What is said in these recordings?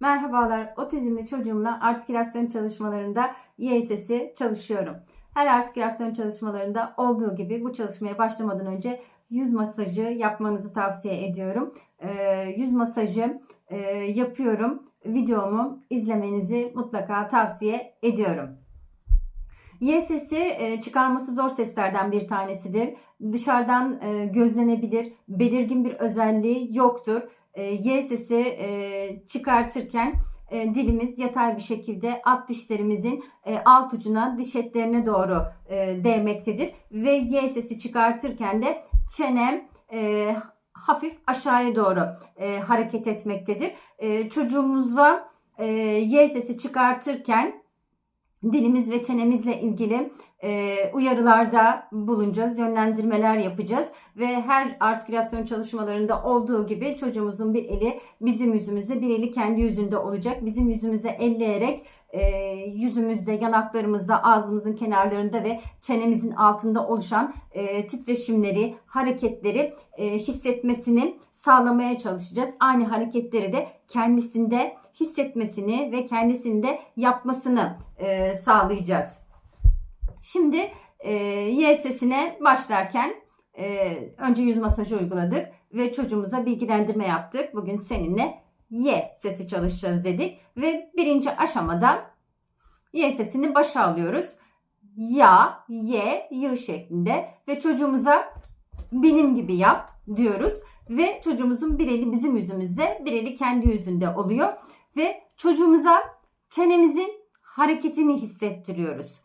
Merhabalar, otizmli çocuğumla artikülasyon çalışmalarında YSS'i çalışıyorum. Her artikülasyon çalışmalarında olduğu gibi bu çalışmaya başlamadan önce yüz masajı yapmanızı tavsiye ediyorum. Ee, yüz masajı e, yapıyorum. Videomu izlemenizi mutlaka tavsiye ediyorum. Y sesi e, çıkarması zor seslerden bir tanesidir. Dışarıdan e, gözlenebilir, belirgin bir özelliği yoktur. E, Y sesi e, çıkartırken e, dilimiz yatay bir şekilde alt dişlerimizin e, alt ucuna diş etlerine doğru e, değmektedir. Ve Y sesi çıkartırken de çenem e, hafif aşağıya doğru e, hareket etmektedir. E, çocuğumuza e, Y sesi çıkartırken dilimiz ve çenemizle ilgili e, uyarılarda bulunacağız, yönlendirmeler yapacağız ve her artikülasyon çalışmalarında olduğu gibi çocuğumuzun bir eli bizim yüzümüzde, bir eli kendi yüzünde olacak. Bizim yüzümüze elleyerek e, yüzümüzde, yanaklarımızda, ağzımızın kenarlarında ve çenemizin altında oluşan e, titreşimleri, hareketleri e, hissetmesini sağlamaya çalışacağız. Aynı hareketleri de kendisinde hissetmesini ve kendisinde yapmasını e, sağlayacağız. Şimdi e, Y sesine başlarken e, önce yüz masajı uyguladık ve çocuğumuza bilgilendirme yaptık. Bugün seninle Y sesi çalışacağız dedik ve birinci aşamada Y sesini başa alıyoruz. Ya, Y, Y şeklinde ve çocuğumuza benim gibi yap diyoruz ve çocuğumuzun bir eli bizim yüzümüzde, bir eli kendi yüzünde oluyor ve çocuğumuza çenemizin hareketini hissettiriyoruz.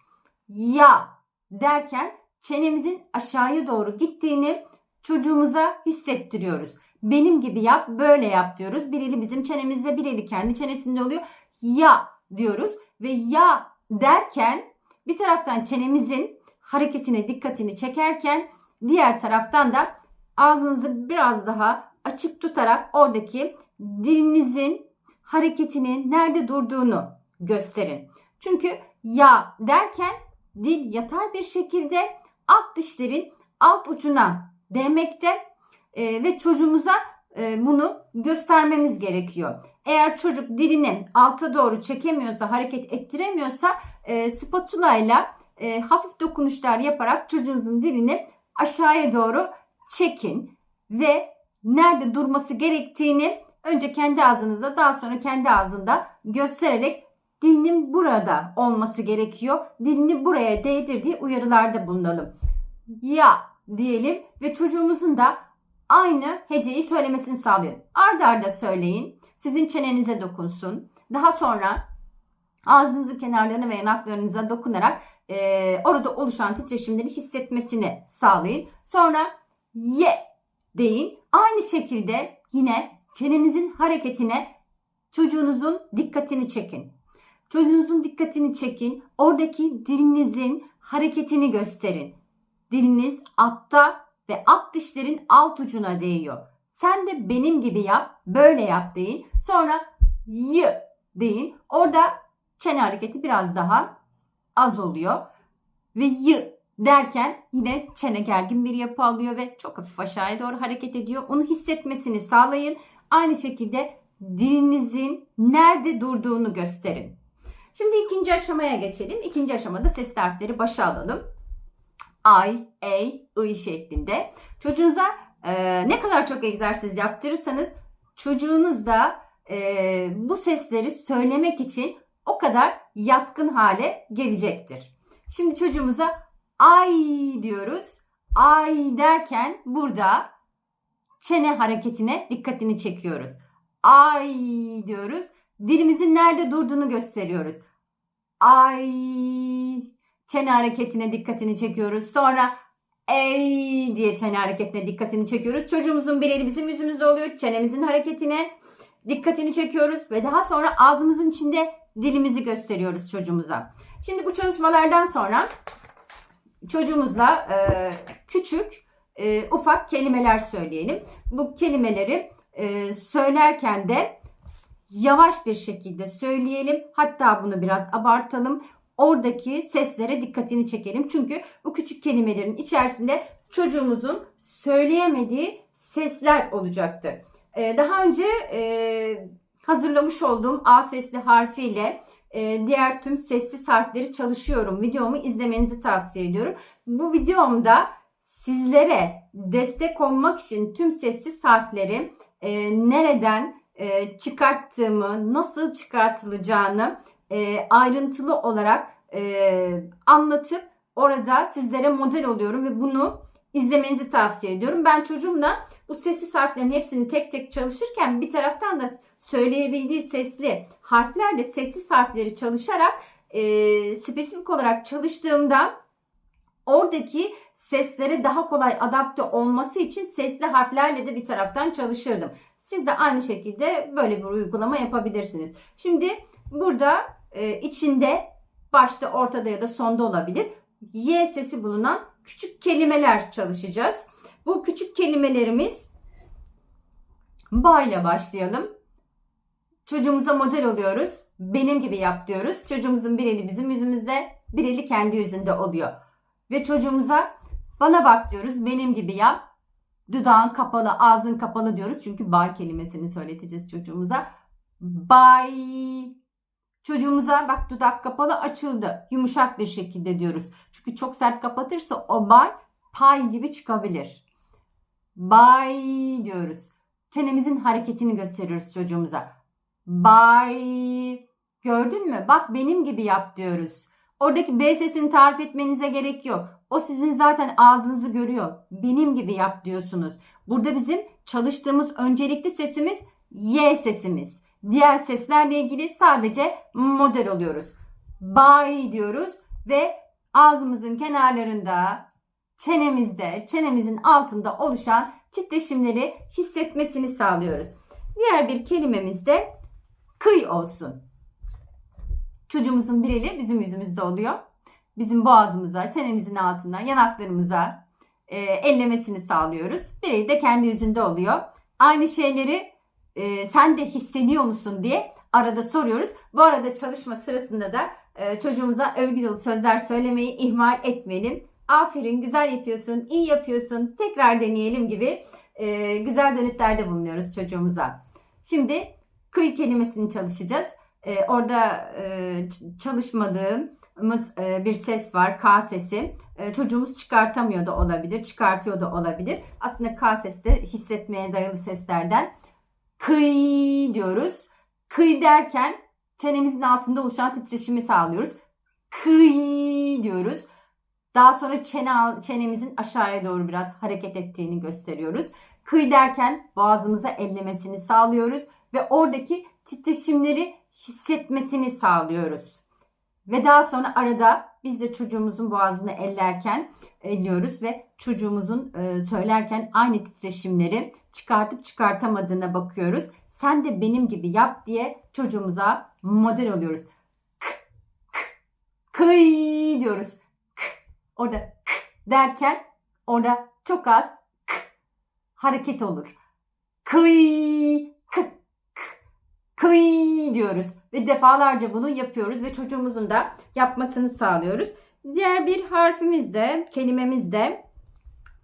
Ya derken çenemizin aşağıya doğru gittiğini çocuğumuza hissettiriyoruz. Benim gibi yap, böyle yap diyoruz. Bir eli bizim çenemizde, bir eli kendi çenesinde oluyor. Ya diyoruz ve ya derken bir taraftan çenemizin hareketine dikkatini çekerken diğer taraftan da ağzınızı biraz daha açık tutarak oradaki dilinizin hareketinin nerede durduğunu gösterin. Çünkü ya derken dil yatay bir şekilde alt dişlerin alt ucuna değmekte e, ve çocuğumuza e, bunu göstermemiz gerekiyor. Eğer çocuk dilini alta doğru çekemiyorsa, hareket ettiremiyorsa e, spatula ile hafif dokunuşlar yaparak çocuğunuzun dilini aşağıya doğru çekin ve nerede durması gerektiğini önce kendi ağzınızda daha sonra kendi ağzında göstererek dilinin burada olması gerekiyor. Dilini buraya değdirdiği uyarılarda bulunalım. Ya diyelim ve çocuğumuzun da aynı heceyi söylemesini sağlayın. Arda arda söyleyin. Sizin çenenize dokunsun. Daha sonra ağzınızın kenarlarına ve yanaklarınıza dokunarak e, orada oluşan titreşimleri hissetmesini sağlayın. Sonra ye deyin. Aynı şekilde yine çenenizin hareketine çocuğunuzun dikkatini çekin. Çocuğunuzun dikkatini çekin. Oradaki dilinizin hareketini gösterin. Diliniz altta ve alt dişlerin alt ucuna değiyor. Sen de benim gibi yap, böyle yap deyin. Sonra y deyin. Orada çene hareketi biraz daha az oluyor. Ve y derken yine çene gergin bir yapı alıyor ve çok hafif aşağıya doğru hareket ediyor. Onu hissetmesini sağlayın. Aynı şekilde dilinizin nerede durduğunu gösterin. Şimdi ikinci aşamaya geçelim. İkinci aşamada ses harfleri başa alalım. I, A, I şeklinde. Çocuğunuza e, ne kadar çok egzersiz yaptırırsanız çocuğunuz da e, bu sesleri söylemek için o kadar yatkın hale gelecektir. Şimdi çocuğumuza ay diyoruz. Ay derken burada çene hareketine dikkatini çekiyoruz. Ay diyoruz. Dilimizin nerede durduğunu gösteriyoruz. Ay çene hareketine dikkatini çekiyoruz. Sonra ey diye çene hareketine dikkatini çekiyoruz. Çocuğumuzun bir eli bizim yüzümüzde oluyor. Çenemizin hareketine dikkatini çekiyoruz ve daha sonra ağzımızın içinde dilimizi gösteriyoruz çocuğumuza. Şimdi bu çalışmalardan sonra çocuğumuzla e, küçük e, ufak kelimeler söyleyelim. Bu kelimeleri e, söylerken de yavaş bir şekilde söyleyelim. Hatta bunu biraz abartalım. Oradaki seslere dikkatini çekelim. Çünkü bu küçük kelimelerin içerisinde çocuğumuzun söyleyemediği sesler olacaktır. Ee, daha önce e, hazırlamış olduğum A sesli harfiyle e, diğer tüm sessiz harfleri çalışıyorum. Videomu izlemenizi tavsiye ediyorum. Bu videomda sizlere destek olmak için tüm sessiz harfleri e, nereden e, çıkarttığımı, nasıl çıkartılacağını e, ayrıntılı olarak e, anlatıp orada sizlere model oluyorum ve bunu izlemenizi tavsiye ediyorum. Ben çocuğumla bu sessiz harflerin hepsini tek tek çalışırken bir taraftan da söyleyebildiği sesli harflerle sessiz harfleri çalışarak e, spesifik olarak çalıştığımda oradaki seslere daha kolay adapte olması için sesli harflerle de bir taraftan çalışırdım. Siz de aynı şekilde böyle bir uygulama yapabilirsiniz. Şimdi burada e, içinde başta ortada ya da sonda olabilir. Y sesi bulunan küçük kelimeler çalışacağız. Bu küçük kelimelerimiz ba ile başlayalım. Çocuğumuza model oluyoruz. Benim gibi yap diyoruz. Çocuğumuzun bir eli bizim yüzümüzde, bir eli kendi yüzünde oluyor. Ve çocuğumuza bana bak diyoruz. Benim gibi yap. Dudağın kapalı, ağzın kapalı diyoruz. Çünkü bay kelimesini söyleteceğiz çocuğumuza. Bay. Çocuğumuza bak dudak kapalı açıldı. Yumuşak bir şekilde diyoruz. Çünkü çok sert kapatırsa o bay pay gibi çıkabilir. Bay diyoruz. Çenemizin hareketini gösteriyoruz çocuğumuza. Bay. Gördün mü? Bak benim gibi yap diyoruz. Oradaki B sesini tarif etmenize gerek yok. O sizin zaten ağzınızı görüyor. Benim gibi yap diyorsunuz. Burada bizim çalıştığımız öncelikli sesimiz Y sesimiz. Diğer seslerle ilgili sadece model oluyoruz. Bay diyoruz ve ağzımızın kenarlarında, çenemizde, çenemizin altında oluşan titreşimleri hissetmesini sağlıyoruz. Diğer bir kelimemiz de kıy olsun. Çocuğumuzun bir eli bizim yüzümüzde oluyor. Bizim boğazımıza, çenemizin altına, yanaklarımıza e, ellemesini sağlıyoruz. Bir eli de kendi yüzünde oluyor. Aynı şeyleri e, sen de hissediyor musun diye arada soruyoruz. Bu arada çalışma sırasında da e, çocuğumuza övgü dolu sözler söylemeyi ihmal etmeyelim. Aferin, güzel yapıyorsun, iyi yapıyorsun, tekrar deneyelim gibi e, güzel dönütlerde bulunuyoruz çocuğumuza. Şimdi kıy kelimesini çalışacağız. E, orada e, çalışmadığımız e, bir ses var, K sesi. E, çocuğumuz çıkartamıyor da olabilir, çıkartıyor da olabilir. Aslında K sesi de hissetmeye dayalı seslerden. Kıy diyoruz. Kıy derken çenemizin altında oluşan titreşimi sağlıyoruz. Kıy diyoruz. Daha sonra çene, çenemizin aşağıya doğru biraz hareket ettiğini gösteriyoruz. Kıy derken boğazımıza ellemesini sağlıyoruz ve oradaki titreşimleri hissetmesini sağlıyoruz. Ve daha sonra arada biz de çocuğumuzun boğazını ellerken elliyoruz ve çocuğumuzun e, söylerken aynı titreşimleri çıkartıp çıkartamadığına bakıyoruz. Sen de benim gibi yap diye çocuğumuza model oluyoruz. K, k, kıy diyoruz. K, orada k derken orada çok az k hareket olur. Kıy, kıy diyoruz ve defalarca bunu yapıyoruz ve çocuğumuzun da yapmasını sağlıyoruz. Diğer bir harfimiz de, kelimemiz de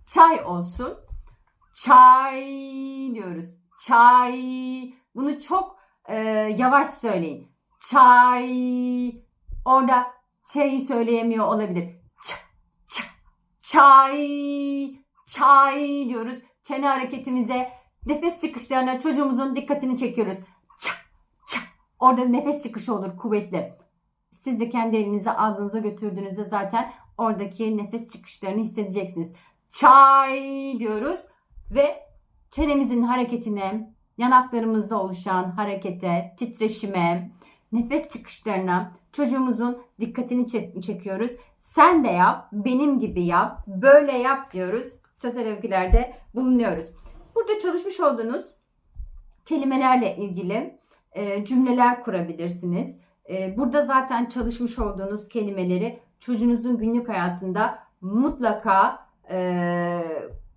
çay olsun. Çay diyoruz. Çay. Bunu çok e, yavaş söyleyin. Çay. Orada çayı söyleyemiyor olabilir. Ç, ç, çay. Çay diyoruz. Çene hareketimize, nefes çıkışlarına çocuğumuzun dikkatini çekiyoruz. Orada nefes çıkışı olur kuvvetli. Siz de kendi elinizi ağzınıza götürdüğünüzde zaten oradaki nefes çıkışlarını hissedeceksiniz. Çay diyoruz ve çenemizin hareketine, yanaklarımızda oluşan harekete, titreşime, nefes çıkışlarına çocuğumuzun dikkatini çek- çekiyoruz. Sen de yap, benim gibi yap, böyle yap diyoruz. Sözel övgülerde bulunuyoruz. Burada çalışmış olduğunuz kelimelerle ilgili e, cümleler kurabilirsiniz. E, burada zaten çalışmış olduğunuz kelimeleri çocuğunuzun günlük hayatında mutlaka e,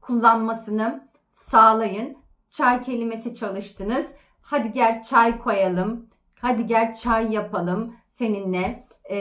kullanmasını sağlayın. Çay kelimesi çalıştınız. Hadi gel çay koyalım. Hadi gel çay yapalım seninle e,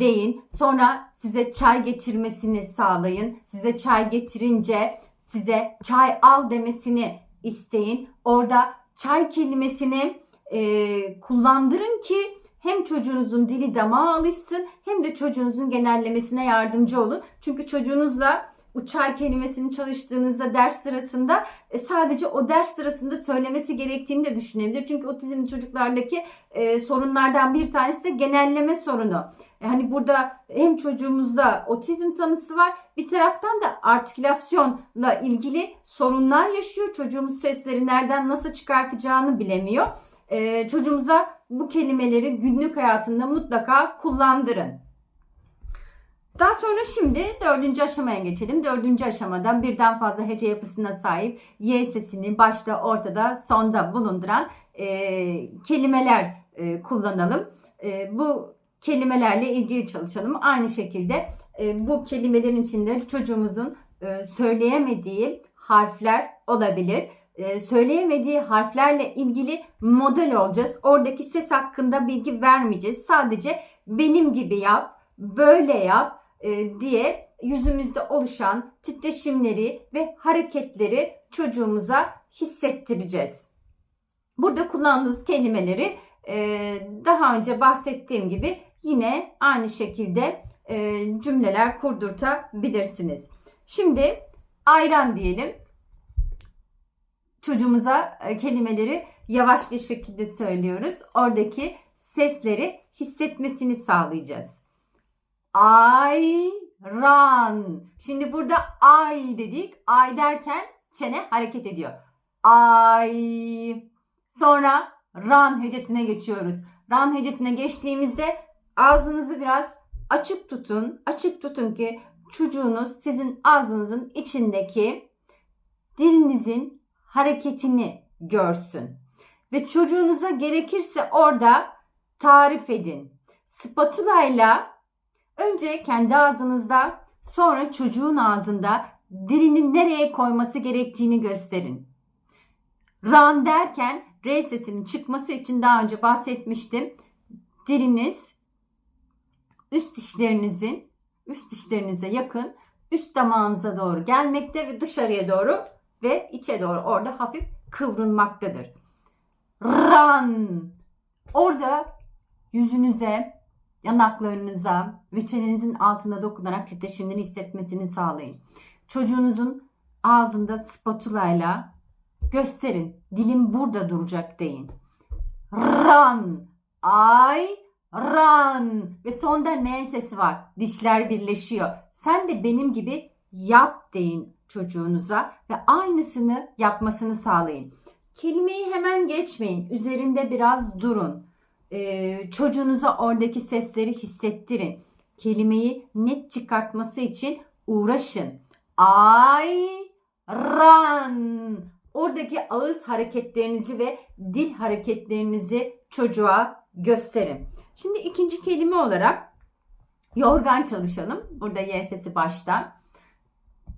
deyin. Sonra size çay getirmesini sağlayın. Size çay getirince size çay al demesini isteyin. Orada çay kelimesini e, kullandırın ki hem çocuğunuzun dili damağa alışsın hem de çocuğunuzun genellemesine yardımcı olun. Çünkü çocuğunuzla uçay kelimesini çalıştığınızda ders sırasında e, sadece o ders sırasında söylemesi gerektiğini de düşünebilir. Çünkü otizmli çocuklardaki e, sorunlardan bir tanesi de genelleme sorunu. Yani burada hem çocuğumuzda otizm tanısı var bir taraftan da artikülasyonla ilgili sorunlar yaşıyor. Çocuğumuz sesleri nereden nasıl çıkartacağını bilemiyor. Ee, çocuğumuza bu kelimeleri günlük hayatında mutlaka kullandırın. Daha sonra şimdi dördüncü aşamaya geçelim. Dördüncü aşamada birden fazla hece yapısına sahip Y sesini başta, ortada, sonda bulunduran e, kelimeler e, kullanalım. E, bu kelimelerle ilgili çalışalım. Aynı şekilde e, bu kelimelerin içinde çocuğumuzun e, söyleyemediği harfler olabilir. E, söyleyemediği harflerle ilgili model olacağız. Oradaki ses hakkında bilgi vermeyeceğiz. Sadece benim gibi yap, böyle yap e, diye yüzümüzde oluşan titreşimleri ve hareketleri çocuğumuza hissettireceğiz. Burada kullandığınız kelimeleri e, daha önce bahsettiğim gibi yine aynı şekilde cümleler kurdurtabilirsiniz. Şimdi ayran diyelim. Çocuğumuza e, kelimeleri yavaş bir şekilde söylüyoruz. Oradaki sesleri hissetmesini sağlayacağız. Ayran. Şimdi burada ay dedik. Ay derken çene hareket ediyor. Ay. Sonra ran hecesine geçiyoruz. Ran hecesine geçtiğimizde ağzınızı biraz açık tutun. Açık tutun ki çocuğunuz sizin ağzınızın içindeki dilinizin hareketini görsün. Ve çocuğunuza gerekirse orada tarif edin. Spatula ile önce kendi ağzınızda sonra çocuğun ağzında dilini nereye koyması gerektiğini gösterin. Ran derken R sesinin çıkması için daha önce bahsetmiştim. Diliniz üst dişlerinizin üst dişlerinize yakın üst damağınıza doğru gelmekte ve dışarıya doğru ve içe doğru orada hafif kıvrılmaktadır. Ran. Orada yüzünüze, yanaklarınıza ve çenenizin altına dokunarak titreşimleri hissetmesini sağlayın. Çocuğunuzun ağzında spatulayla gösterin. Dilim burada duracak deyin. Ran. Ay. Ran. Ve sonda N sesi var. Dişler birleşiyor. Sen de benim gibi yap deyin çocuğunuza ve aynısını yapmasını sağlayın. Kelimeyi hemen geçmeyin. Üzerinde biraz durun. Ee, çocuğunuza oradaki sesleri hissettirin. Kelimeyi net çıkartması için uğraşın. Ay, ran. Oradaki ağız hareketlerinizi ve dil hareketlerinizi çocuğa gösterin. Şimdi ikinci kelime olarak yorgan çalışalım. Burada Y sesi başta.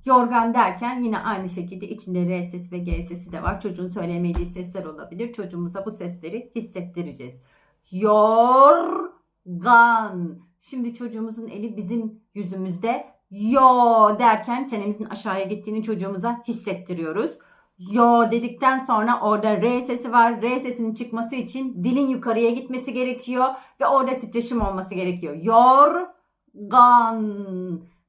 Yorgan derken yine aynı şekilde içinde R sesi ve G sesi de var. Çocuğun söyleyemediği sesler olabilir. Çocuğumuza bu sesleri hissettireceğiz. Yorgan. Şimdi çocuğumuzun eli bizim yüzümüzde. Yo derken çenemizin aşağıya gittiğini çocuğumuza hissettiriyoruz. Yo dedikten sonra orada R sesi var. R sesinin çıkması için dilin yukarıya gitmesi gerekiyor ve orada titreşim olması gerekiyor. Yorgan.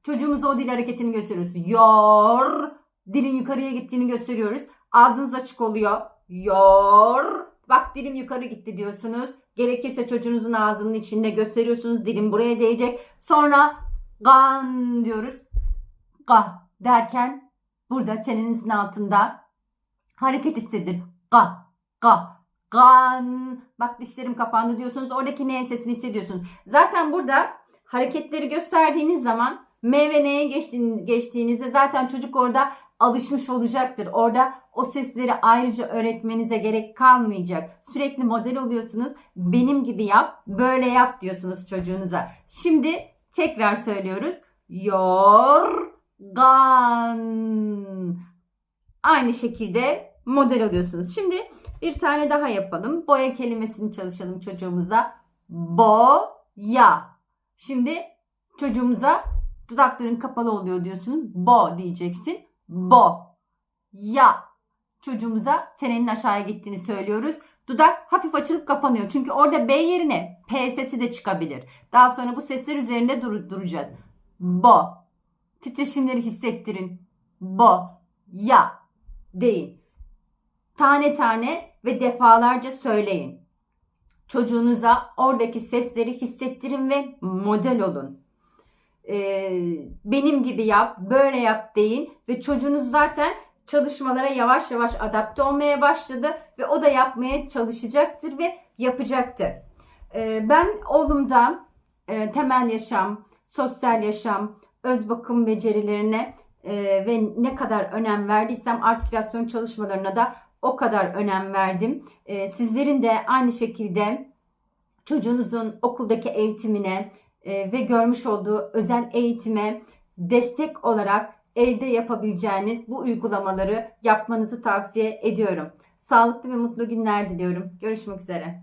Çocuğumuza o dil hareketini gösteriyoruz. Yor. Dilin yukarıya gittiğini gösteriyoruz. Ağzınız açık oluyor. Yor. Bak dilim yukarı gitti diyorsunuz. Gerekirse çocuğunuzun ağzının içinde gösteriyorsunuz. Dilim buraya değecek. Sonra gan diyoruz. Ga derken burada çenenizin altında hareket hissedin. Ga, ga, gan. Bak dişlerim kapandı diyorsunuz. Oradaki ne sesini hissediyorsunuz. Zaten burada hareketleri gösterdiğiniz zaman M ve N'ye geçtiğiniz, geçtiğinizde zaten çocuk orada alışmış olacaktır. Orada o sesleri ayrıca öğretmenize gerek kalmayacak. Sürekli model oluyorsunuz. Benim gibi yap, böyle yap diyorsunuz çocuğunuza. Şimdi tekrar söylüyoruz. Yorgan. Aynı şekilde model alıyorsunuz. Şimdi bir tane daha yapalım. Boya kelimesini çalışalım çocuğumuza. Boya. Şimdi çocuğumuza dudakların kapalı oluyor diyorsun. Bo diyeceksin. Bo. Ya. Çocuğumuza çenenin aşağıya gittiğini söylüyoruz. Dudak hafif açılıp kapanıyor. Çünkü orada B yerine P sesi de çıkabilir. Daha sonra bu sesler üzerinde dur- duracağız. Bo. Titreşimleri hissettirin. Bo. Ya. Deyin. Tane tane ve defalarca söyleyin. Çocuğunuza oradaki sesleri hissettirin ve model olun. Ee, benim gibi yap, böyle yap deyin ve çocuğunuz zaten çalışmalara yavaş yavaş adapte olmaya başladı ve o da yapmaya çalışacaktır ve yapacaktır. Ee, ben oğlumda e, temel yaşam, sosyal yaşam, öz bakım becerilerine e, ve ne kadar önem verdiysem artikülasyon çalışmalarına da o kadar önem verdim. E, sizlerin de aynı şekilde çocuğunuzun okuldaki eğitimine e, ve görmüş olduğu özel eğitime destek olarak evde yapabileceğiniz bu uygulamaları yapmanızı tavsiye ediyorum. Sağlıklı ve mutlu günler diliyorum. Görüşmek üzere.